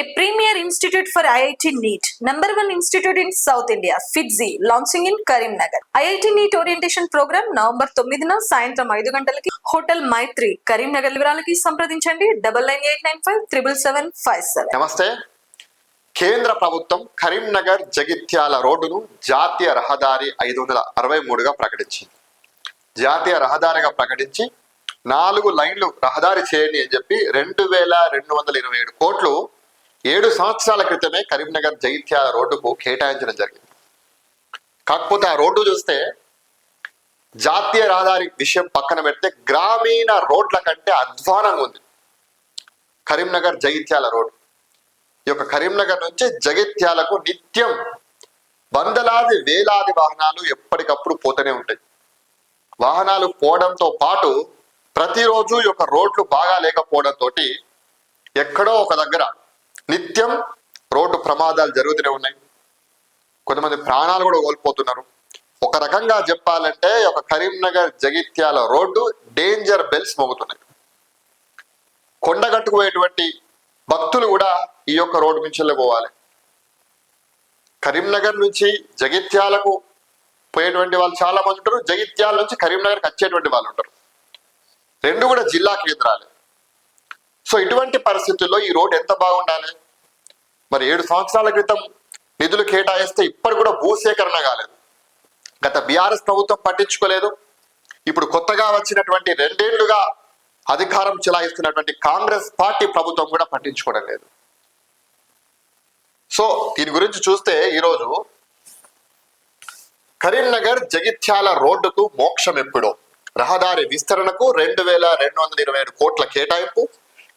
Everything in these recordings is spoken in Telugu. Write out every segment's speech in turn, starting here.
a premier institute for IIT NEET, number one institute in South India, FITZI, launching in Karimnagar. IIT NEET orientation program November తొమ్మిదిన సాయంత్రం ఐదు గంటలకి. హోటల్ మైత్రి కరీంనగర్ వివరాలకి సంప్రదించండి. Double nine eight nine five triple seven five seven నమస్తే. కేంద్ర ప్రభుత్వం కరీంనగర్ జగిత్యాల రోడ్డును జాతీయ రహదారి ఐదు వందల అరవై మూడుగా ప్రకటించింది. జాతీయ రహదారిగా ప్రకటించి నాలుగు లైన్లు రహదారి చేయండి అని చెప్పి రెండు వేల రెండు వందల ఇరవై ఏడు కోట్లు ఏడు సంవత్సరాల క్రితమే కరీంనగర్ జైత్యాల రోడ్డుకు కేటాయించడం జరిగింది. కాకపోతే ఆ రోడ్డు చూస్తే జాతీయ రహదారి విషయం పక్కన పెడితే గ్రామీణ రోడ్ల కంటే అధ్వానంగా ఉంది. కరీంనగర్ జగిత్యాల రోడ్డు. ఈ యొక్క కరీంనగర్ నుంచి జగిత్యాలకు నిత్యం వందలాది వేలాది వాహనాలు ఎప్పటికప్పుడు పోతూనే ఉంటాయి. వాహనాలు పోవడంతో పాటు ప్రతిరోజు ఈ యొక్క రోడ్లు బాగా లేకపోవడంతో ఎక్కడో ఒక దగ్గర నిత్యం రోడ్డు ప్రమాదాలు జరుగుతూనే ఉన్నాయి. కొంతమంది ప్రాణాలు కూడా కోల్పోతున్నారు. ఒక రకంగా చెప్పాలంటే ఒక Karimnagar Jagtial road danger bells మోగుతున్నాయి. కొండగట్టుకుపోయేటువంటి భక్తులు కూడా ఈ యొక్క రోడ్డు నుంచి పోవాలి. కరీంనగర్ నుంచి జగిత్యాలకు పోయేటువంటి వాళ్ళు చాలా మంది ఉంటారు. జగిత్యాల నుంచి కరీంనగర్కి వచ్చేటువంటి వాళ్ళు ఉంటారు. రెండు కూడా జిల్లా కేంద్రాలే. సో ఇటువంటి పరిస్థితుల్లో ఈ రోడ్ ఎంత బాగుండాలి? మరి ఏడు సంవత్సరాల క్రితం నిధులు కేటాయిస్తే ఇప్పటి కూడా భూసేకరణ కాలేదు. గత బీఆర్ఎస్ ప్రభుత్వం పట్టించుకోలేదు. ఇప్పుడు కొత్తగా వచ్చినటువంటి రెండేళ్ళుగా అధికారం చెలాయిస్తున్నటువంటి కాంగ్రెస్ పార్టీ ప్రభుత్వం కూడా పట్టించుకోవడం లేదు. సో దీని గురించి చూస్తే ఈరోజు కరీంనగర్ జగిత్యాల రోడ్డుకు మోక్షం ఎప్పుడో. రహదారి విస్తరణకు రెండు వేల రెండు వందల ఇరవై ఏడు కోట్ల కేటాయింపు.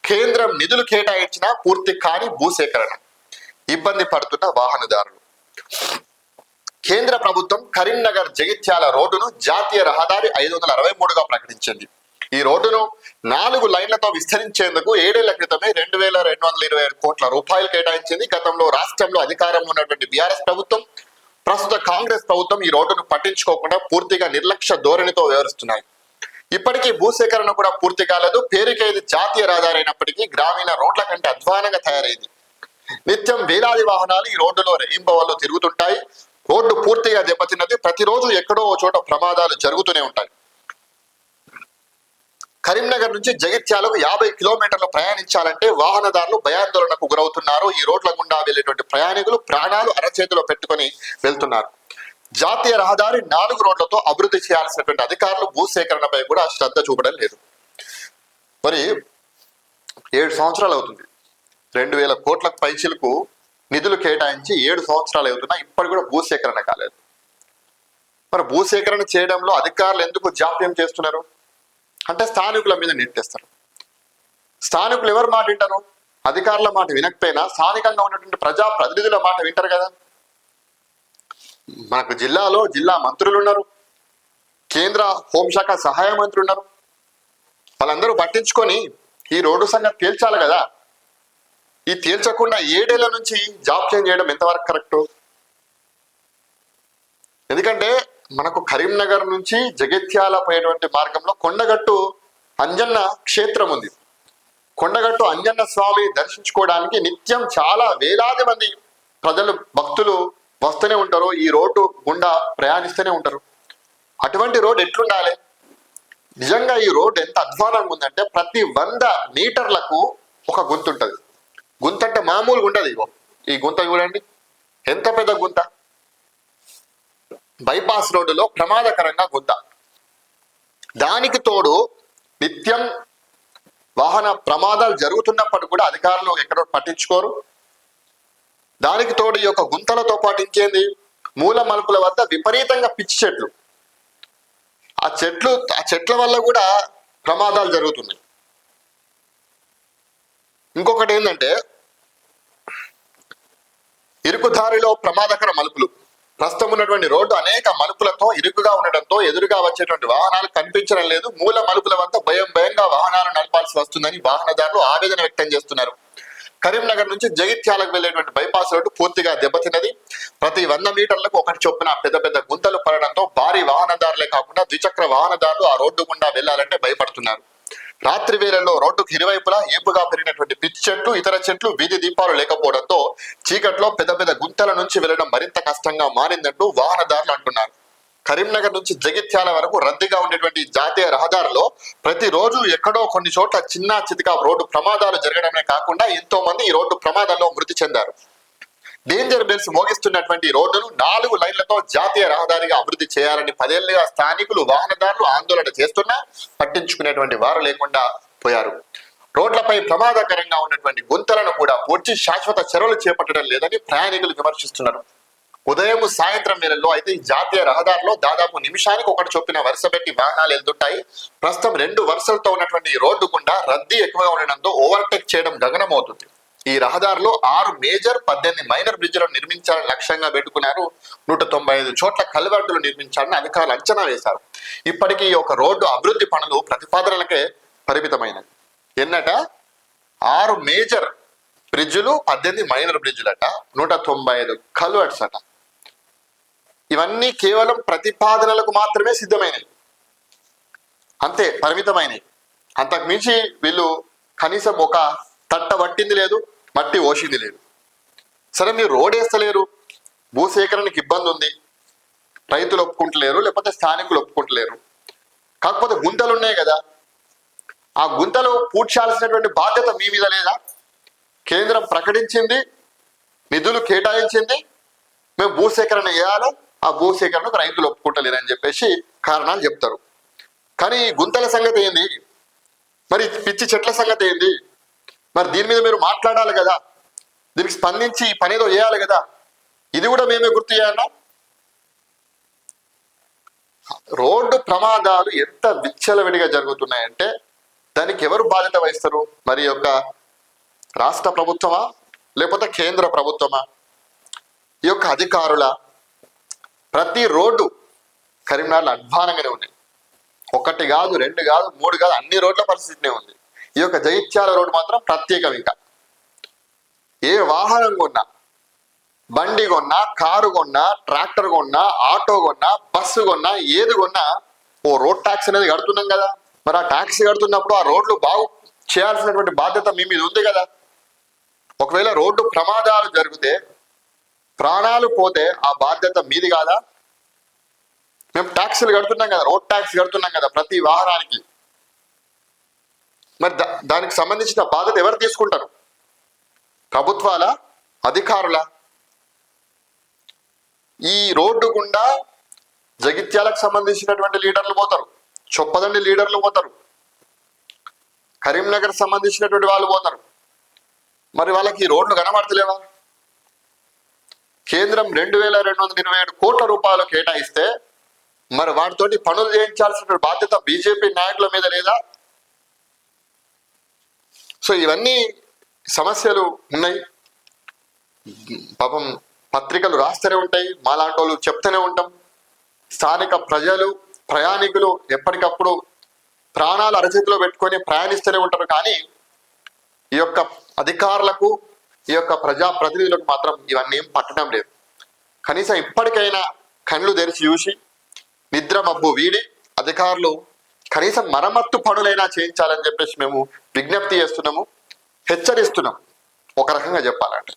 కేంద్రం నిధులు కేటాయించిన పూర్తి కాని భూసేకరణ. ఇబ్బంది పడుతున్న వాహనదారులు. కేంద్ర ప్రభుత్వం కరీంనగర్ జగిత్యాల రోడ్డును జాతీయ రహదారి ఐదు వందల అరవై మూడుగా ప్రకటించింది. ఈ రోడ్డును నాలుగు లైన్లతో విస్తరించేందుకు ఏడేళ్ళ క్రితమే రెండు వేల రెండు వందల ఇరవై ఏడు కోట్ల రూపాయలు కేటాయించింది. గతంలో రాష్ట్రంలో అధికారంలో ఉన్నటువంటి బీఆర్ఎస్ ప్రభుత్వం ప్రస్తుత కాంగ్రెస్ ప్రభుత్వం ఈ రోడ్డును పట్టించుకోకుండా పూర్తిగా నిర్లక్ష్య ధోరణితో వ్యవహరిస్తున్నాయి. ఇప్పటికీ భూసేకరణ కూడా పూర్తి కాలేదు. పేరుకేది జాతీయ రహదారి అయినప్పటికీ గ్రామీణ రోడ్ల కంటే అధ్వానంగా తయారైంది. నిత్యం వేలాది వాహనాలు ఈ రోడ్డులో రెయింబవల్లో తిరుగుతుంటాయి. రోడ్డు పూర్తిగా దెబ్బతిన్నది. ప్రతిరోజు ఎక్కడో ఓ చోట ప్రమాదాలు జరుగుతూనే ఉంటాయి. కరీంనగర్ నుంచి జగిత్యాలకు యాభై కిలోమీటర్లు ప్రయాణించాలంటే వాహనదారులు భయాందోళనకు గురవుతున్నారు. ఈ రోడ్ల గుండా వెళ్ళేటువంటి ప్రయాణికులు ప్రాణాలు అరచేతిలో పెట్టుకొని వెళ్తున్నారు. జాతీయ రహదారి నాలుగు రోడ్లతో అభివృద్ధి చేయాల్సినటువంటి అధికారులు భూసేకరణపై కూడా శ్రద్ధ చూపడం లేదు. మరి ఏడు సంవత్సరాలు అవుతుంది. రెండు వేల కోట్ల పైచిలకు నిధులు కేటాయించి ఏడు సంవత్సరాలు అవుతున్నా ఇప్పటి కూడా భూసేకరణ కాలేదు. మరి భూసేకరణ చేయడంలో అధికారులు ఎందుకు జాప్యం చేస్తున్నారు? అంటే స్థానికుల మీద నెట్టేస్తారు. స్థానికులు ఎవరు మాట వింటారు? అధికారుల మాట వినకపోయినా స్థానికంగా ఉన్నటువంటి ప్రజా ప్రతినిధుల మాట వింటారు కదా. మనకు జిల్లాలో జిల్లా మంత్రులు ఉన్నారు కేంద్ర హోంశాఖ సహాయ మంత్రి ఉన్నారు. వాళ్ళందరూ పట్టించుకొని ఈ రోడ్డు సంగతి తేల్చాలి కదా. ఈ తేల్చకుండా ఏడేళ్ళ నుంచి జాప్యం చేయడం ఎంతవరకు కరెక్ట్? ఎందుకంటే మనకు కరీంనగర్ నుంచి జగిత్యాల పోయేటువంటి మార్గంలో కొండగట్టు అంజన్న క్షేత్రం ఉంది. కొండగట్టు అంజన్న స్వామి దర్శించుకోవడానికి నిత్యం చాలా వేలాది మంది ప్రజలు భక్తులు వస్తూనే ఉంటారు. ఈ రోడ్డు గుండా ప్రయాణిస్తూనే ఉంటారు. అటువంటి రోడ్ ఎట్లుండాలి? నిజంగా ఈ రోడ్ ఎంత అధ్వానంగా ఉందంటే ప్రతి వంద మీటర్లకు ఒక గుంత ఉంటుంది గుంత అంటే మామూలుగా ఉండదు ఇగో. ఈ గుంత చూడండి. ఎంత పెద్ద గుంత? బైపాస్ రోడ్డులో ప్రమాదకరంగా గుంత. దానికి తోడు నిత్యం వాహన ప్రమాదాలు జరుగుతున్నప్పటికీ కూడా అధికారులు ఎక్కడో పట్టించుకోరు. దానికి తోడు ఈ యొక్క గుంతలతో పాటు ఇంకేంది? మూల మలుపుల వద్ద విపరీతంగా పిచ్చి చెట్లు. ఆ చెట్లు ఆ చెట్ల వల్ల కూడా ప్రమాదాలు జరుగుతున్నాయి. ఇంకొకటి ఏంటంటే ఇరుకుదారిలో ప్రమాదకర మలుపులు. ప్రస్తుతం ఉన్నటువంటి రోడ్డు అనేక మలుపులతో ఇరుకుగా ఉండడంతో ఎదురుగా వచ్చేటువంటి వాహనాలు కనిపించడం లేదు. మూల మలుపుల వద్ద భయం భయంగా వాహనాలు నడపాల్సి వస్తుందని వాహనదారులు ఆవేదన వ్యక్తం చేస్తున్నారు. కరీంనగర్ నుంచి జగిత్యాలకు వెళ్ళేటువంటి బైపాస్ రోడ్డు పూర్తిగా దెబ్బతిన్నది. ప్రతి వంద మీటర్లకు ఒకటి చొప్పున పెద్ద పెద్ద గుంతలు పడడంతో భారీ వాహనదారులే కాకుండా ద్విచక్ర వాహనదారులు ఆ రోడ్డు గుండా వెళ్ళాలంటే భయపడుతున్నారు. రాత్రి వేళల్లో రోడ్డుకు ఇరువైపులా ఏపుగా పెరిగినటువంటి పిచ్చి చెట్లు ఇతర చెట్లు వీధి దీపాలు లేకపోవడంతో చీకట్లో పెద్ద పెద్ద గుంతల నుంచి వెళ్ళడం మరింత కష్టంగా మారిందంటూ వాహనదారులు అంటున్నారు. కరీంనగర్ నుంచి జగిత్యాల వరకు రద్దీగా ఉండేటువంటి జాతీయ రహదారిలో ప్రతిరోజు ఎక్కడో కొన్ని చోట్ల చిన్న చితిక రోడ్డు ప్రమాదాలు జరగడమే కాకుండా ఎంతో మంది ఈ రోడ్డు ప్రమాదాల్లో మృతి చెందారు. డేంజర్ బెల్స్ మోగిస్తున్నటువంటి రోడ్డును నాలుగు లైన్లతో జాతీయ రహదారిగా అభివృద్ధి చేయాలని పదేళ్ళుగా స్థానికులు వాహనదారులు ఆందోళన చేస్తున్నా పట్టించుకునేటువంటి వారు లేకుండా పోయారు. రోడ్లపై ప్రమాదకరంగా ఉన్నటువంటి గుంతలను కూడా పూడ్చి శాశ్వత చర్యలు చేపట్టడం లేదని ప్రయాణికులు విమర్శిస్తున్నారు. ఉదయం సాయంత్రం వేళల్లో అయితే ఈ జాతీయ రహదారిలో దాదాపు నిమిషానికి ఒకటి చొప్పున వరుస పెట్టి వాహనాలు వెళ్తుంటాయి. ప్రస్తుతం రెండు వరుసలతో ఉన్నటువంటి రోడ్డు గుండా రద్దీ ఎక్కువగా ఉండడంతో ఓవర్టేక్ చేయడం గగనమవుతుంది. ఈ రహదారిలో ఆరు మేజర్ పద్దెనిమిది మైనర్ బ్రిడ్జ్లను నిర్మించాలని లక్ష్యంగా పెట్టుకున్నారు. నూట తొంభై ఐదు చోట్ల కల్వర్టులు నిర్మించాలని అధికారులు అంచనా వేశారు. ఇప్పటికీ ఒక రోడ్డు అభివృద్ధి పనులు ప్రతిపాదనలకే పరిమితమైనవి. ఎన్నట? ఆరు మేజర్ బ్రిడ్జులు పద్దెనిమిది మైనర్ బ్రిడ్జులట నూట తొంభై ఐదు కల్వర్ట్స్ అట ఇవన్నీ కేవలం ప్రతిపాదనలకు మాత్రమే సిద్ధమైనవి. అంతే పరిమితమైనవి. అంతకు మించి వీళ్ళు కనీసం ఒక తట్ట పట్టింది లేదు. మట్టి ఓసింది లేదు. సరే మీరు రోడ్ వేస్తలేరు? భూసేకరణకి ఇబ్బంది ఉంది. రైతులు ఒప్పుకుంటలేరు లేకపోతే స్థానికులు ఒప్పుకుంటలేరు. కాకపోతే గుంతలు ఉన్నాయి కదా. ఆ గుంతలు పూడ్చాల్సినటువంటి బాధ్యత మీ మీద లేదా? కేంద్రం ప్రకటించింది నిధులు కేటాయించింది మేము భూసేకరణ చేయాలి ఆ భూసేకరణకు రైతులు ఒప్పుకుంటలేరని చెప్పేసి కారణాలు చెప్తారు. కానీ గుంతల సంగతి ఏంది? మరి పిచ్చి చెట్ల సంగతి ఏంది? మరి దీని మీద మీరు మాట్లాడాలి కదా. దీనికి స్పందించి ఈ పని ఏదో చేయాలి కదా. ఇది కూడా మేమే గుర్తు చేయాలా? రోడ్డు ప్రమాదాలు ఎంత విచ్చలవిడిగా జరుగుతున్నాయంటే దానికి ఎవరు బాధ్యత వహిస్తారు? మరి యొక్క రాష్ట్ర ప్రభుత్వమా? లేకపోతే కేంద్ర ప్రభుత్వమా? ఈ యొక్క అధికారుల ప్రతి రోడ్డు కరీంనగర్లో అధ్వానంగానే ఉన్నాయి ఒకటి కాదు రెండు కాదు మూడు కాదు అన్ని రోడ్ల పరిస్థితినే ఉంది. ఈ యొక్క జగిత్యాల రోడ్డు మాత్రం ప్రత్యేకం ఇంకా. ఏ వాహనం కొన్నా బండి కొన్నా కారు కొన్నా ట్రాక్టర్ కొన్నా ఆటో కొన్నా బస్సు కొన్నా ఏది కొన్నా ఓ రోడ్ ట్యాక్స్ అనేది కడుతున్నాం కదా. మరి ఆ ట్యాక్స్ కడుతున్నప్పుడు ఆ రోడ్లు బాగు చేయాల్సినటువంటి బాధ్యత మీ మీద ఉంది కదా. ఒకవేళ రోడ్డు ప్రమాదాలు జరిగితే ప్రాణాలు పోతే ఆ బాధ్యత మీది కాదా? మేము ట్యాక్సులు కడుతున్నాం కదా రోడ్ ట్యాక్స్ కడుతున్నాం కదా ప్రతి వాహనానికి. మరి దానికి సంబంధించిన బాధ్యత ఎవరు తీసుకుంటారు? ప్రభుత్వాల? అధికారుల? ఈ రోడ్డు గుండా జగిత్యాలకు సంబంధించినటువంటి లీడర్లు పోతారు. చొప్పదండి లీడర్లు పోతారు. కరీంనగర్ సంబంధించినటువంటి వాళ్ళు పోతారు. మరి వాళ్ళకి ఈ రోడ్లు కనబడతలేవా? కేంద్రం రెండు వేల రెండు వందల ఇరవై ఏడు కోట్ల రూపాయలు కేటాయిస్తే మరి వాటితోటి పనులు చేయించాల్సిన బాధ్యత బీజేపీ నాయకుల మీద లేదా? సో ఇవన్నీ సమస్యలు ఉన్నాయి. పాపం పత్రికలు రాస్తూనే ఉంటాయి. మాలాంటి వాళ్ళు చెప్తూనే ఉంటాం. స్థానిక ప్రజలు ప్రయాణికులు ఎప్పటికప్పుడు ప్రాణాలు అరచేతిలో పెట్టుకొని ప్రయాణిస్తూనే ఉంటారు. కానీ ఈ యొక్క అధికారులకు ఈ యొక్క ప్రజా ప్రతినిధులకు మాత్రం ఇవన్నీ ఏం పట్టడం లేదు. కనీసం ఇప్పటికైనా కళ్ళు తెరిచి చూసి నిద్ర మబ్బు వీడి అధికారులు కనీసం మరమ్మత్తు పనులైనా చేయించాలని చెప్పేసి మేము విజ్ఞప్తి చేస్తున్నాము. హెచ్చరిస్తున్నాం. ఒక రకంగా చెప్పాలంటే.